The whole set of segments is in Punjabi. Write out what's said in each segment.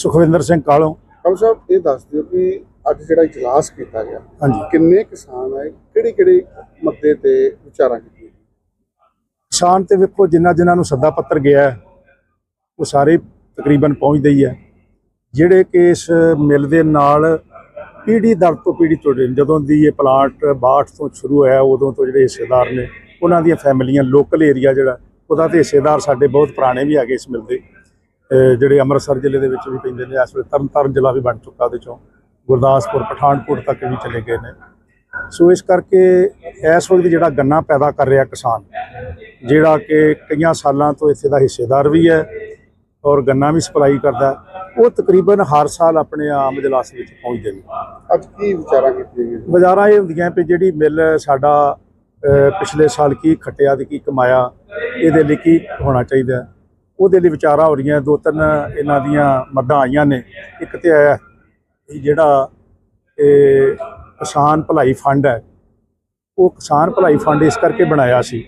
ਸੁਖਵਿੰਦਰ ਸਿੰਘ ਕਾਲੋਂ। ਕਮ ਸਾਹਿਬ ਇਹ ਦੱਸ ਦਿਓ ਕਿ ਅੱਜ ਜਿਹੜਾ ਇਜਲਾਸ ਕੀਤਾ ਗਿਆ ਹਾਂਜੀ। ਕਿੰਨੇ ਕਿਸਾਨ ਆਏ ਕਿਹੜੇ ਕਿਹੜੇ ਮੁੱਦੇ ਤੇ ਵਿਚਾਰਾਂ ਕੀਤੀਆਂ? ਕਿਸਾਨ ਤੇ ਵੇਖੋ ਜਿੰਨਾ ਜਿਨ੍ਹਾਂ ਨੂੰ ਸੱਦਾ ਪੱਤਰ ਗਿਆ ਉਹ ਸਾਰੇ ਤਕਰੀਬਨ ਪਹੁੰਚਦੇ ਹੀ ਹੈ। ਜਿਹੜੇ ਕਿ ਇਸ ਮਿਲ ਦੇ ਨਾਲ ਪੀੜੀ ਦਰ ਤੋਂ ਪੀੜੀ ਜੁੜੇ ਨੇ। ਜਦੋਂ ਦੀ ਇਹ ਪਲਾਂਟ 62 ਤੋਂ ਸ਼ੁਰੂ ਹੋਇਆ ਉਦੋਂ ਤੋਂ ਜਿਹੜੇ ਹਿੱਸੇਦਾਰ ਨੇ ਉਹਨਾਂ ਦੀਆਂ ਫੈਮਿਲੀਆਂ ਲੋਕਲ ਏਰੀਆ ਜਿਹੜਾ ਉਹਦਾ ਤੇ ਹਿੱਸੇਦਾਰ ਸਾਡੇ ਬਹੁਤ ਪੁਰਾਣੇ ਵੀ ਹੈਗੇ ਇਸ ਮਿਲ ਦੇ। ਜਿਹੜੇ ਅੰਮ੍ਰਿਤਸਰ ਜ਼ਿਲ੍ਹੇ ਦੇ ਵਿੱਚ ਵੀ ਪੈਂਦੇ ਨੇ ਇਸ ਵੇਲੇ ਤਰਨਤਾਰਨ ਜ਼ਿਲ੍ਹਾ ਵੀ ਬਣ ਚੁੱਕਾ ਉਹਦੇ ਚੋਂ। ਗੁਰਦਾਸਪੁਰ ਪਠਾਨਕੋਟ ਤੱਕ ਵੀ ਚਲੇ ਗਏ ਨੇ। ਸੋ ਇਸ ਕਰਕੇ ਇਸ ਵਕਤ ਜਿਹੜਾ ਗੰਨਾ ਪੈਦਾ ਕਰ ਰਿਹਾ ਕਿਸਾਨ ਜਿਹੜਾ ਕਿ ਕਈਆਂ ਸਾਲਾਂ ਤੋਂ ਇੱਥੇ ਦਾ ਹਿੱਸੇਦਾਰ ਵੀ ਹੈ ਔਰ ਗੰਨਾ ਵੀ ਸਪਲਾਈ ਕਰਦਾ ਉਹ ਤਕਰੀਬਨ ਹਰ ਸਾਲ ਆਪਣੇ ਆਮ ਇਜਲਾਸ ਵਿੱਚ ਪਹੁੰਚਦੇ ਨੇ। ਅੱਜ ਕੀ ਵਿਚਾਰਾਂ ਕੀਤੀਆਂ ਗਈਆਂ? ਬਾਜ਼ਾਰਾਂ ਇਹ ਹੁੰਦੀਆਂ ਵੀ ਜਿਹੜੀ ਮਿਲ ਸਾਡਾ ਪਿਛਲੇ ਸਾਲ ਕੀ ਖੱਟਿਆ ਤੇ ਕੀ ਕਮਾਇਆ ਇਹਦੇ ਲਈ ਕੀ ਹੋਣਾ ਚਾਹੀਦਾ। ਉਹਦੇ ਲਈ ਵਿਚਾਰਾਂ ਹੋ ਰਹੀਆਂ, ਦੋ ਤਿੰਨ ਇਹਨਾਂ ਦੀਆਂ ਮੱਦਾਂ ਆਈਆਂ ਨੇ। ਇੱਕ ਤੇ ਹੈ ਵੀ ਜਿਹੜਾ ਇਹ ਕਿਸਾਨ ਭਲਾਈ ਫੰਡ ਹੈ, ਉਹ ਕਿਸਾਨ ਭਲਾਈ ਫੰਡ ਇਸ ਕਰਕੇ ਬਣਾਇਆ ਸੀ।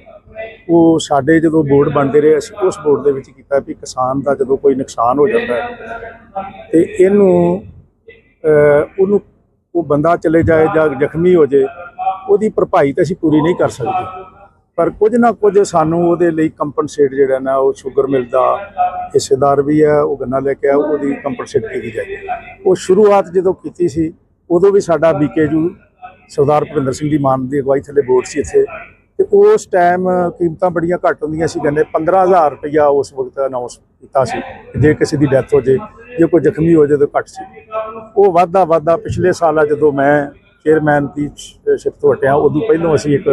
ਉਹ ਸਾਡੇ ਜਦੋਂ ਬੋਰਡ ਬਣਦੇ ਰਹੇ, ਅਸੀਂ ਉਸ ਬੋਰਡ ਦੇ ਵਿੱਚ ਕੀਤਾ ਵੀ ਕਿਸਾਨ ਦਾ ਜਦੋਂ ਕੋਈ ਨੁਕਸਾਨ ਹੋ ਜਾਂਦਾ ਹੈ, ਤੇ ਇਹਨੂੰ ਉਹਨੂੰ ਉਹ ਬੰਦਾ ਚਲੇ ਜਾਏ ਜਾਂ ਜ਼ਖਮੀ ਹੋ ਜਾਏ, ਉਹਦੀ ਭਰਪਾਈ ਤਾਂ ਅਸੀਂ ਪੂਰੀ ਨਹੀਂ ਕਰ ਸਕਦੇ। ਪਰ ਕੁਝ ਨਾ ਕੁਝ ਸਾਨੂੰ ਉਹਦੇ ਲਈ ਕੰਪਨਸੇਟ ਜਿਹੜਾ ਨਾ ਉਹ ਸ਼ੂਗਰ ਮਿਲ ਦਾ ਹਿੱਸੇਦਾਰ ਵੀ ਹੈ, ਉਹ ਗੰਨਾ ਲੈ ਕੇ ਆ ਉਹਦੀ ਕੰਪਨਸੇਟ ਕੀਤੀ ਜਾਏ। ਉਹ ਸ਼ੁਰੂਆਤ ਜਦੋਂ ਕੀਤੀ ਸੀ, ਉਦੋਂ ਵੀ ਸਾਡਾ ਬੀਕੇਯੂ ਸਰਦਾਰ ਭੁਪਿੰਦਰ ਸਿੰਘ ਦੀ ਮਾਨ ਦੀ ਅਗਵਾਈ ਥੱਲੇ ਬੋਰਡ ਸੀ ਇੱਥੇ। ਤੇ ਉਸ ਟਾਈਮ ਕੀਮਤਾਂ ਬੜੀਆਂ ਘੱਟ ਹੁੰਦੀਆਂ ਸੀ ਗੰਨੇ 15000 ਰੁਪਇਆ ਉਸ ਵਕਤ ਅਨਾਉਂਸ ਕੀਤਾ ਸੀ ਜੇ ਕਿਸੇ ਦੀ ਡੈਥ ਹੋ ਜੇ ਜੇ ਕੋਈ ਜ਼ਖਮੀ ਹੋ ਜਾਏ ਤਾਂ ਘੱਟ ਸੀ। ਉਹ ਵਾਧਾ ਵਾਧਾ ਪਿਛਲੇ ਸਾਲ ਆ ਜਦੋਂ ਮੈਂ ਚੇਅਰਮੈਨ ਦੀ ਸ਼ਿਫਟ ਤੋਂ ਹਟਿਆ, ਉਦੋਂ ਪਹਿਲਾਂ ਅਸੀਂ ਇੱਕ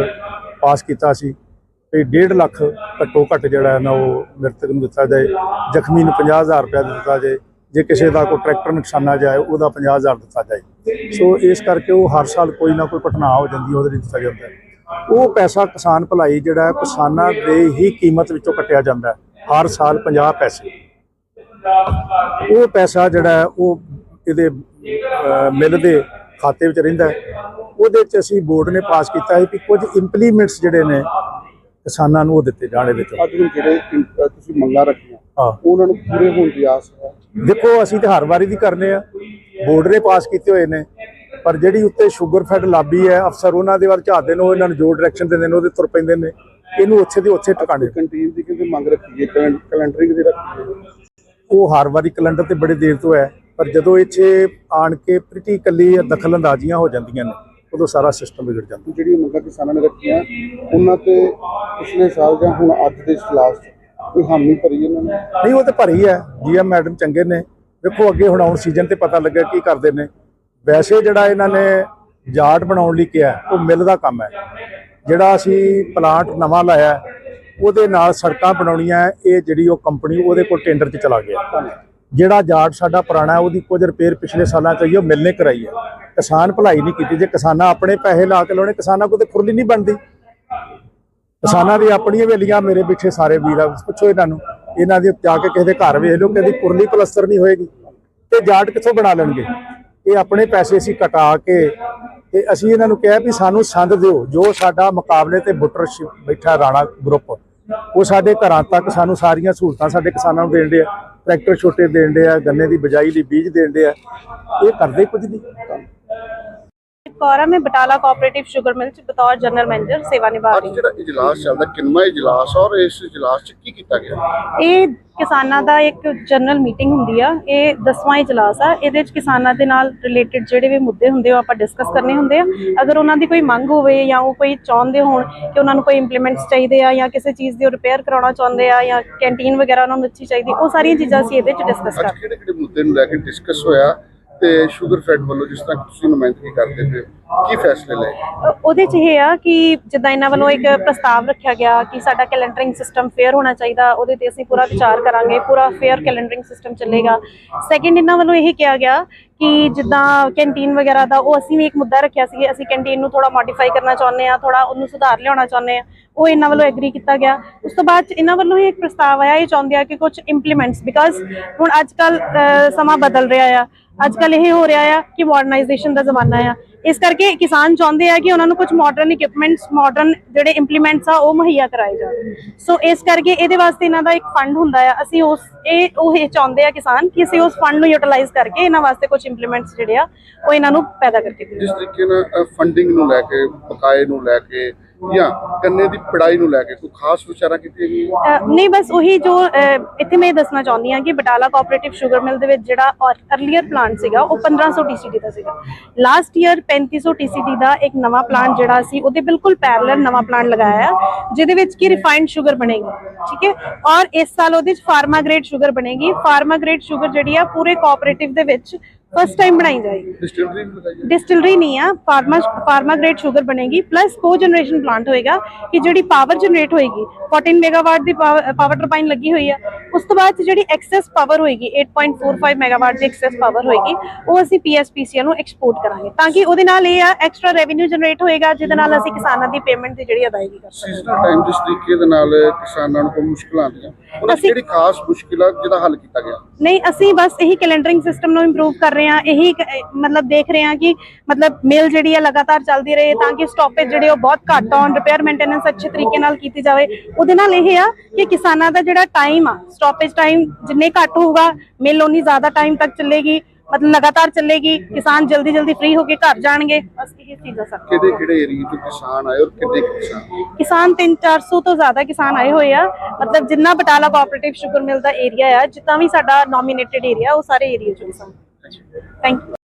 ਪਾਸ ਕੀਤਾ ਸੀ ਕਿ 1.5 ਲੱਖ ਘੱਟੋ ਘੱਟ ਜਿਹੜਾ ਹੈ ਨਾ ਉਹ ਮ੍ਰਿਤਕ ਨੂੰ ਦਿੱਤਾ ਜਾਏ ਜ਼ਖਮੀ ਨੂੰ 50000 ਰੁਪਇਆ ਦਿੱਤਾ ਜਾਏ ਜੇ ਕਿਸੇ ਦਾ ਕੋਈ ਟਰੈਕਟਰ ਨੁਕਸਾਨਾ ਜਾਏ ਉਹਦਾ 50000 ਦਿੱਤਾ ਜਾਏ। ਸੋ ਇਸ ਕਰਕੇ ਉਹ ਹਰ ਸਾਲ ਕੋਈ ਨਾ ਕੋਈ ਘਟਨਾ ਹੋ ਜਾਂਦੀ ਉਹਦੇ ਲਈ ਦਿੱਤਾ ਜਾਂਦਾ ਉਹ ਪੈਸਾ ਕਿਸਾਨ ਭਲਾਈ ਜਿਹੜਾ ਕਿਸਾਨਾਂ ਦੇ ਹੀ ਕੀਮਤ ਵਿੱਚੋਂ ਕੱਟਿਆ ਜਾਂਦਾ ਹਰ ਸਾਲ 50 ਪੈਸੇ। ਉਹ ਪੈਸਾ ਜਿਹੜਾ ਉਹ ਇਹਦੇ ਅਹ, ਮਿਲ ਦੇ ਖਾਤੇ ਵਿੱਚ ਰਹਿੰਦਾ ਉਹਦੇ ਚ ਅਸੀਂ ਬੋਰਡ ਨੇ ਪਾਸ ਕੀਤਾ ਹੈ ਕਿ ਕੁਝ ਇੰਪਲੀਮੈਂਟਸ ਜਿਹੜੇ ਨੇ ਕਿਸਾਨਾਂ ਨੂੰ ਉਹ ਦਿੱਤੇ ਜਾਣ ਇਹਦੇ ਚੋਂ। ਅੱਜ ਵੀ ਜਿਹੜੇ ਤੁਸੀਂ ਮੰਗਾਂ ਰੱਖੀਆਂ ਉਹਨਾਂ ਨੂੰ ਪੂਰੇ ਹੋਣ ਦੀ ਆਸ ਹੈ। ਦੇਖੋ ਅਸੀਂ ਤਾਂ ਹਰ ਵਾਰੀ ਦੀ ਕਰਨੇ ਆ। ਬੋਰਡ ਨੇ ਪਾਸ ਕੀਤੇ ਹੋਏ ਨੇ ਪਰ ਜਿਹੜੀ ਉੱਤੇ ਸ਼ੂਗਰ ਫੈਡ ਲਾਬੀ ਹੈ ਅਫਸਰ ਉਹਨਾਂ ਦੇ ਵੱਲ ਝਾੜਦੇ ਨੇ ਉਹ ਇਹਨਾਂ ਨੂੰ ਜੋ ਡਾਇਰੈਕਸ਼ਨ ਦਿੰਦੇ ਨੇ ਉਹਦੇ ਤੁਰ ਪੈਂਦੇ ਨੇ। ਇਹਨੂੰ ਉੱਥੇ ਦੇ ਉੱਥੇ ਟਿਕਾਣੇ। ਕੰਟੀਨ ਦੀ ਕਿਉਂਕਿ ਮੰਗ ਰੱਖੀ ਹੈ ਕੈਲੰ- ਕੈਲੰਡਰਿੰਗ ਦੀ ਰੱਖੀ ਹੈ। ਉਹ ਹਰ ਵਾਰੀ ਕੈਲੰਡਰ ਤੇ ਬੜੇ ਦੇਰ ਤੋਂ ਹੈ। ਪਰ ਜਦੋਂ ਇੱਥੇ ਆਣ ਕੇ ਪ੍ਰੀਟੀ ਕੱਲੀ ਦਖਲ ਅੰਦਾਜ਼ੀਆਂ ਹੋ ਜਾਂਦੀਆਂ ਨੇ ਉਦੋਂ ਸਾਰਾ ਸਿਸਟਮ ਵਿਗੜ ਜਾਂਦਾ। ਜਿਹੜੀਆਂ ਮੰਗਾਂ ਕਿਸਾਨਾਂ ਨੇ ਰੱਖੀਆਂ ਉਹਨਾਂ ਤੇ ਪਿਛਲੇ ਸਾਲ ਜਾਂ ਹੁਣ ਅੱਜ ਦੇ ਇਜਲਾਸ ਕੋਈ ਹਾਮੀ ਭਰੀ ਇਹਨਾਂ ਨੇ? ਨਹੀਂ ਉਹ ਤੇ ਭਰੀ ਹੈ ਜੀਐਮ ਮੈਡਮ ਚੰਗੇ ਨੇ। ਦੇਖੋ ਅੱਗੇ ਹੁਣ ਆਉਣ ਸੀਜ਼ਨ ਤੇ ਪਤਾ ਲੱਗਾ ਕੀ ਕਰਦੇ ਨੇ। ਵੈਸੇ ਜਿਹੜਾ ਇਹਨਾਂ ਨੇ ਜਾਟ ਬਣਾਉਣ ਲਈ ਕਿਹਾ ਉਹ ਮਿਲ ਦਾ ਕੰਮ ਹੈ। ਜਿਹੜਾ ਅਸੀਂ ਪਲਾਂਟ ਨਵਾਂ ਲਾਇਆ ਉਹਦੇ ਨਾਲ ਸੜਕਾਂ ਬਣਾਉਣੀਆਂ ਇਹ ਜਿਹੜੀ ਉਹ ਕੰਪਨੀ ਉਹਦੇ ਕੋਲ ਟੈਂਡਰ 'ਚ ਚਲਾ ਗਿਆ। ਜਿਹੜਾ ਜਾਟ ਸਾਡਾ ਪੁਰਾਣਾ ਉਹਦੀ ਕੁਝ ਰਿਪੇਅਰ ਪਿਛਲੇ ਸਾਲਾਂ 'ਚ ਹੋਈ ਹੈ, ਉਹ ਮਿਲ ਕਰਾਈ ਹੈ। ਕਿਸਾਨ ਭਲਾਈ ਨਹੀਂ ਕੀਤੀ ਜੇ ਕਿਸਾਨਾਂ ਆਪਣੇ ਪੈਸੇ ਲਾ ਕੇ ਲਾਉਣੇ ਕਿਸਾਨਾਂ ਕੋਲ ਤੇ ਖੁਰਲੀ ਨਹੀਂ ਬਣਦੀ। ਕਿਸਾਨਾਂ ਦੀ ਆਪਣੀਆਂ ਹਵੇਲੀਆਂ ਮੇਰੇ ਪਿੱਛੇ ਸਾਰੇ ਵੀਰ ਆ ਪੁੱਛੋ ਇਹਨਾਂ ਨੂੰ। ਇਹਨਾਂ ਦੀ ਜਾ ਕੇ ਕਿਸੇ ਦੇ ਘਰ ਵੇਖ ਲਓ ਕਦੀ ਕੁਰਲੀ ਪਲਸਤਰ ਨਹੀਂ ਹੋਏਗੀ। ਤੇ ਜਾਟ ਕਿੱਥੋਂ ਬਣਾ ਲੈਣਗੇ? ਇਹ ਆਪਣੇ ਪੈਸੇ ਅਸੀਂ ਕਟਾ ਕੇ ਤੇ ਅਸੀਂ ਇਹਨਾਂ ਨੂੰ ਕਿਹਾ ਵੀ ਸਾਨੂੰ ਸੰਦ ਦਿਓ ਜੋ ਸਾਡਾ ਮੁਕਾਬਲੇ ਤੇ ਬੁੱਟਰ ਬੈਠਾ ਰਾਣਾ ਗਰੁੱਪ ਉਹ ਸਾਡੇ ਘਰਾਂ ਤੱਕ ਸਾਨੂੰ ਸਾਰੀਆਂ ਸਹੂਲਤਾਂ ਸਾਡੇ ਕਿਸਾਨਾਂ ਨੂੰ ਦੇਣ ਦੇ ਆ। ਟਰੈਕਟਰ ਛੋਟੇ ਦੇਣ ਦੇ ਆ, ਗੰਨੇ ਦੀ ਬਿਜਾਈ ਲਈ ਬੀਜ ਦੇਣ ਦੇ ਆ। ਇਹ ਕਰਦੇ ਕੁਝ ਨਹੀਂ। ਕੌਰਾ ਮੈਂ ਬਟਾਲਾ ਕੋਆਪਰੇਟਿਵ ਸ਼ੂਗਰ ਮਿਲ ਚ ਬਤੌਰ ਜਨਰਲ ਮੈਨੇਜਰ ਸੇਵਾ ਨਿਭਾ ਅੱਜ ਰਹੀ ਜਿਹੜਾ ਇਜਲਾਸ ਚੱਲਦਾ ਕਿੰਨਵਾਂ ਇਜਲਾਸ ਔਰ ਇਸ ਇਜਲਾਸ 'ਚ ਕੀ ਕੀਤਾ ਗਿਆ? ਹਾਂ ਇਹ ਕਿਸਾਨਾਂ ਦਾ ਇੱਕ ਜਨਰਲ ਮੀਟਿੰਗ ਹੁੰਦੀ ਆ ਇਹ 10ਵਾਂ ਇਜਲਾਸ ਆ। ਇਹਦੇ ਚ ਕਿਸਾਨਾਂ ਦੇ ਨਾਲ ਰਿਲੇਟਡ ਜਿਹੜੇ ਵੀ ਮੁੱਦੇ ਹੁੰਦੇ ਆ ਆਪਾਂ ਡਿਸਕਸ ਕਰਨੇ ਹੁੰਦੇ ਆ। ਅਗਰ ਉਹਨਾਂ ਦੀ ਕੋਈ ਮੰਗ ਹੋਵੇ ਜਾਂ ਉਹ ਕੋਈ ਚਾਹੁੰਦੇ ਹੋਣ ਕਿ ਉਹਨਾਂ ਨੂੰ ਕੋਈ ਇੰਪਲੀਮੈਂਟਸ ਚਾਹੀਦੇ ਆ ਜਾਂ ਕਿਸੇ ਚੀਜ਼ ਦੀ ਰਿਪੇਅਰ ਕਰਾਉਣਾ ਚਾਹੁੰਦੇ ਆ ਜਾਂ ਕੈਂਟੀਨ ਵਗੈਰਾ ਉਹਨਾਂ ਨੂੰ ਅੱਛੀ ਚਾਹੀਦੀ ਉਹ ਸਾਰੀਆਂ ਚੀਜ਼ਾਂ ਅਸੀਂ ਇਹਦੇ ਚ ਡਿਸਕਸ ਕਰਦੇ ਕਿਹੜੇ ਕਿਹੜੇ ਮੁੱਦੇ ਨੂੰ ਲੈ ਕੇ ਡਿਸਕਸ ਹੋਇਆ? ਤੇ ਸ਼ੂਗਰ ਫੈਡ ਵੱਲੋਂ ਜਿਸ ਤਰ੍ਹਾਂ ਤੁਸੀਂ ਨੁਮਾਇੰਦਗੀ ਕਰਦੇ ਪਏ ਹੋ, ਕੀ ਫੈਸਲੇ ਲਏ? ਉਹਦੇ ਚ ਇਹ ਆ ਕਿ ਜਿੱਦਾਂ ਇਹਨਾਂ ਵੱਲੋਂ ਇੱਕ ਪ੍ਰਸਤਾਵ ਰੱਖਿਆ ਗਿਆ ਕਿ ਸਾਡਾ ਕੈਲੰਡਰਿੰਗ ਸਿਸਟਮ ਫੇਅਰ ਹੋਣਾ ਚਾਹੀਦਾ ਉਹਦੇ ਤੇ ਅਸੀਂ ਪੂਰਾ ਵਿਚਾਰ ਕਰਾਂਗੇ ਪੂਰਾ ਫੇਅਰ ਕੈਲੰਡਰਿੰਗ ਸਿਸਟਮ ਚੱਲੇਗਾ। ਸੈਕਿੰਡ ਇਹਨਾਂ ਵੱਲੋਂ ਇਹ ਕਿਹਾ ਗਿਆ ਕਿ ਜਿੱਦਾਂ ਕੈਂਟੀਨ ਵਗੈਰਾ ਦਾ ਉਹ ਅਸੀਂ ਵੀ ਇੱਕ ਮੁੱਦਾ ਰੱਖਿਆ ਸੀ ਅਸੀਂ ਕੈਂਟੀਨ ਨੂੰ ਥੋੜਾ ਮੋਡੀਫਾਈ ਕਰਨਾ ਚਾਹੁੰਦੇ ਆ ਥੋੜਾ ਉਹਨੂੰ ਸੁਧਾਰ ਲਿਆਉਣਾ ਚਾਹੁੰਦੇ ਆ ਉਹ ਇਹਨਾਂ ਵੱਲੋਂ ਐਗਰੀ ਕੀਤਾ ਗਿਆ। ਉਸ ਤੋਂ ਬਾਅਦ ਇਹਨਾਂ ਵੱਲੋਂ ਹੀ ਇੱਕ ਪ੍ਰਸਤਾਵ ਆਇਆ ਇਹ ਚਾਹੁੰਦੇ ਆ ਕਿ ਕੁਝ ਇੰਪਲੀਮੈਂਟਸ ਬਿਕਾਜ਼ ਹੁਣ ਅੱਜ ਕੱਲ ਸਮਾਂ ਬਦਲ ਰਿਹਾ ਆ। ਅੱਜ ਕੱਲ ਇਹ ਹੋ ਰਿਹਾ ਆ ਕਿ ਮਾਡਰਨਾਈਜੇਸ਼ਨ ਦਾ ਜ਼ਮਾਨਾ ਆ। ਇਸ ਕਰਕੇ ਕਿਸਾਨ ਚਾਹੁੰਦੇ ਆ ਕਿ ਉਹਨਾਂ ਨੂੰ ਕੁਝ ਮਾਡਰਨ ਇਕਵਿਪਮੈਂਟਸ ਮਾਡਰਨ ਜਿਹੜੇ ਇੰਪਲੀਮੈਂਟਸ ਆ, ਉਹ ਮੁਹੱਈਆ ਕਰਾਏ ਜਾਣ। ਸੋ ਇਸ ਕਰਕੇ ਇਹਦੇ ਵਾਸਤੇ ਇਹਨਾਂ ਦਾ ਇੱਕ ਫੰਡ ਹੁੰਦਾ ਆ। ਅਸੀਂ ਉਸ, ਇਹ, ਉਹ ਇਹ ਚਾਹੁੰਦੇ ਆ ਕਿਸਾਨ ਕਿ ਅਸੀਂ ਉਸ ਫੰਡ ਨੂੰ ਯੂਟਿਲਾਈਜ਼ ਕਰਕੇ ਇਹਨਾਂ ਵਾਸਤੇ ਕੁਝ ਇੰਪਲੀਮੈਂਟਸ ਜਿਹੜੇ ਆ, ਉਹ ਇਹਨਾਂ ਨੂੰ ਪੈਦਾ ਕਰਕੇ ਦੇਈਏ ਜਿਸ ਤਰੀਕੇ ਨਾਲ ਫੰਡਿੰਗ ਨੂੰ ਲੈ ਕੇ, ਬਕਾਏ ਨੂੰ ਲੈ ਕੇ ਜਾਂ ਗੰਨੇ ਦੀ ਪੜਾਈ ਨੂੰ ਲੈ ਕੇ ਕੋਈ ਖਾਸ ਵਿਚਾਰਾਂ ਕੀਤੀਆਂ ਗਈਆਂ? ਨਹੀਂ, ਬਸ ਉਹੀ ਜੋ ਇੱਥੇ ਮੈਂ ਦੱਸਣਾ ਚਾਹੁੰਦੀ ਹਾਂ ਕਿ ਬਟਾਲਾ ਕੋਆਪਰੇਟਿਵ ਸ਼ੂਗਰ ਮਿਲ ਦੇ ਵਿੱਚ ਜਿਹੜਾ ਅਰਲੀਅਰ ਪਲਾਂਟ ਸੀਗਾ, ਉਹ 1500 TCD ਦਾ ਸੀਗਾ। ਲਾਸਟ ਈਅਰ 3500 TCD ਦਾ ਇੱਕ ਨਵਾਂ ਪਲਾਂਟ ਜਿਹੜਾ ਸੀ, ਉਹਦੇ ਬਿਲਕੁਲ ਪੈਰਲਲ ਨਵਾਂ ਪਲਾਂਟ ਲਗਾਇਆ ਜਿਹਦੇ ਵਿੱਚ ਕੀ ਰਿਫਾਈਨਡ ਸ਼ੂਗਰ ਬਣੇਗੀ, ਠੀਕ ਹੈ? ਔਰ ਇਸ ਸਾਲ ਉਹਦੇ ਵਿੱਚ ਫਾਰਮਾ ਗ੍ਰੇਡ ਸ਼ੂਗਰ ਬਣੇਗੀ। ਫਾਰਮਾ ਗ੍ਰੇਡ ਸ਼ੂਗਰ ਜਿਹੜੀ ਆ, ਪੂਰੇ ਕੋਆਪਰੇਟਿਵ ਦੇ ਵਿੱਚ ਫਸਟ ਟਾਈਮ ਬਣਾਈ ਜਾਏਗੀ ਡਿਸਟਿਲਰੀ ਵੀ ਲਗਾਈ ਹੈ। ਡਿਸਟਿਲਰੀ ਨਹੀਂ ਆ ਫਾਰਮਾ ਫਾਰਮਾ ਗ੍ਰੇਡ ਸ਼ੂਗਰ ਬਣੇਗੀ ਪਲੱਸ ਕੋ ਜਨਰੇਸ਼ਨ ਪਲਾਂਟ ਹੋਏਗਾ ਕਿ ਜਿਹੜੀ ਪਾਵਰ ਜਨਰੇਟ ਹੋਏਗੀ। 14 ਮੈਗਾਵਾਟ ਦੀ ਪਾਵਰ ਟਰਬਾਈਨ ਲੱਗੀ ਹੋਈ ਆ। ਉਸ ਤੋਂ ਬਾਅਦ ਜਿਹੜੀ ਐਕਸੈਸ ਪਾਵਰ ਹੋਏਗੀ 8.45 ਮੈਗਾਵਾਟ ਦੀ ਐਕਸੈਸ ਪਾਵਰ ਹੋਏਗੀ ਉਹ ਅਸੀਂ ਪੀਐਸਪੀਸੀਐਲ ਨੂੰ ਐਕਸਪੋਰਟ ਕਰਾਂਗੇ। ਤਾਂ ਕਿ ਉਹਦੇ ਨਾਲ ਇਹ ਆ ਐਕਸਟਰਾ ਰੈਵਨਿਊ ਜਨਰੇਟ ਹੋਏਗਾ ਜਿਹਦੇ ਨਾਲ ਅਸੀਂ ਕਿਸਾਨਾਂ ਦੀ ਪੇਮੈਂਟ ਦੀ ਜਿਹੜੀ ਅਦਾਇਗੀ ਕਰ ਸਕਦੇ ਟਾਈਮ ਜਿਸ ਤਰੀਕੇ ਦੇ ਨਾਲ ਕਿਸਾਨਾਂ ਨੂੰ ਕੋਈ ਮੁਸ਼ਕਲਾਂ ਆਉਂਦੀਆਂ। ਉਹਨਾਂ ਦੀ ਜਿਹੜੀ ਖਾਸ ਮੁਸ਼ਕਿਲ ਜਿਹਦਾ ਹੱਲ ਕੀਤਾ ਗਿਆ? ਨਹੀਂ, ਅਸੀਂ ਬਸ ਇਹੀ ਕੈਲੰਡਰਿੰਗ ਸਿਸਟਮ ਨੂੰ ਇੰਪਰੂਵ ਕਰ ਰਹੇ ਹਾਂ, ਇਹੀ ਮਤਲਬ ਦੇਖ ਰਹੇ ਹਾਂ ਕਿ ਮਤਲਬ ਮੇਲ ਜਿਹੜੀ ਹੈ ਲਗਾਤਾਰ ਚੱਲਦੀ ਰਹੇ ਤਾਂ ਕਿ ਸਟਾਪੇਜ ਜਿਹੜੇ ਉਹ ਬਹੁਤ ਘੱਟ ਆਉਣ ਰਿਪੇਅਰ ਮੇਨਟੇਨੈਂਸ ਅੱਛੇ ਤਰੀਕੇ ਨਾਲ ਕੀਤੀ ਜਾਵੇ। ਉਹਦੇ ਨਾਲ ਇਹ ਆ ਕਿ ਕਿਸਾਨਾਂ ਦਾ ਜਿਹੜਾ ਟਾਈਮ ਆ ਸਟਾਪੇਜ ਟਾਈਮ ਜਿੰਨੇ ਘੱਟ ਹੋਊਗਾ ਮਿਲ ਉਨੀ ਜ਼ਿਆਦਾ ਟਾਈਮ ਤੱਕ ਚੱਲੇਗੀ। ਮਤਲਬ ਲਗਾਤਾਰ ਚੱਲੇਗੀ ਕਿਸਾਨ ਜਲਦੀ ਜਲਦੀ ਫ੍ਰੀ ਹੋ ਕੇ ਘਰ ਜਾਣਗੇ। ਬਸ ਇਹ ਚੀਜ਼ਾਂ ਸਰ ਕਿਹੜੇ ਕਿਹੜੇ ਏਰੀਏ ਤੋਂ ਕਿਸਾਨ ਆਏ ਔਰ ਕਿੰਨੇ ਕਿਸਾਨ ਕਿਸਾਨ 3-400 ਤੋਂ ਜ਼ਿਆਦਾ ਕਿਸਾਨ ਆਏ ਹੋਏ ਆ। ਮਤਲਬ ਜਿੰਨਾ ਬਟਾਲਾ ਕੋਆਪਰੇਟਿਵ ਸ਼ੂਗਰ ਮਿਲ ਦਾ ਏਰੀਆ ਆ ਜਿੱਦਾਂ ਵੀ ਸਾਡਾ ਨੋਮੀਨੇਟਡ ਏਰੀਆ ਉਹ ਸਾਰੇ ਏਰੀਆ ਚੋਂ ਕਿਸਾਨ ਥੈਂਕ ਯੂ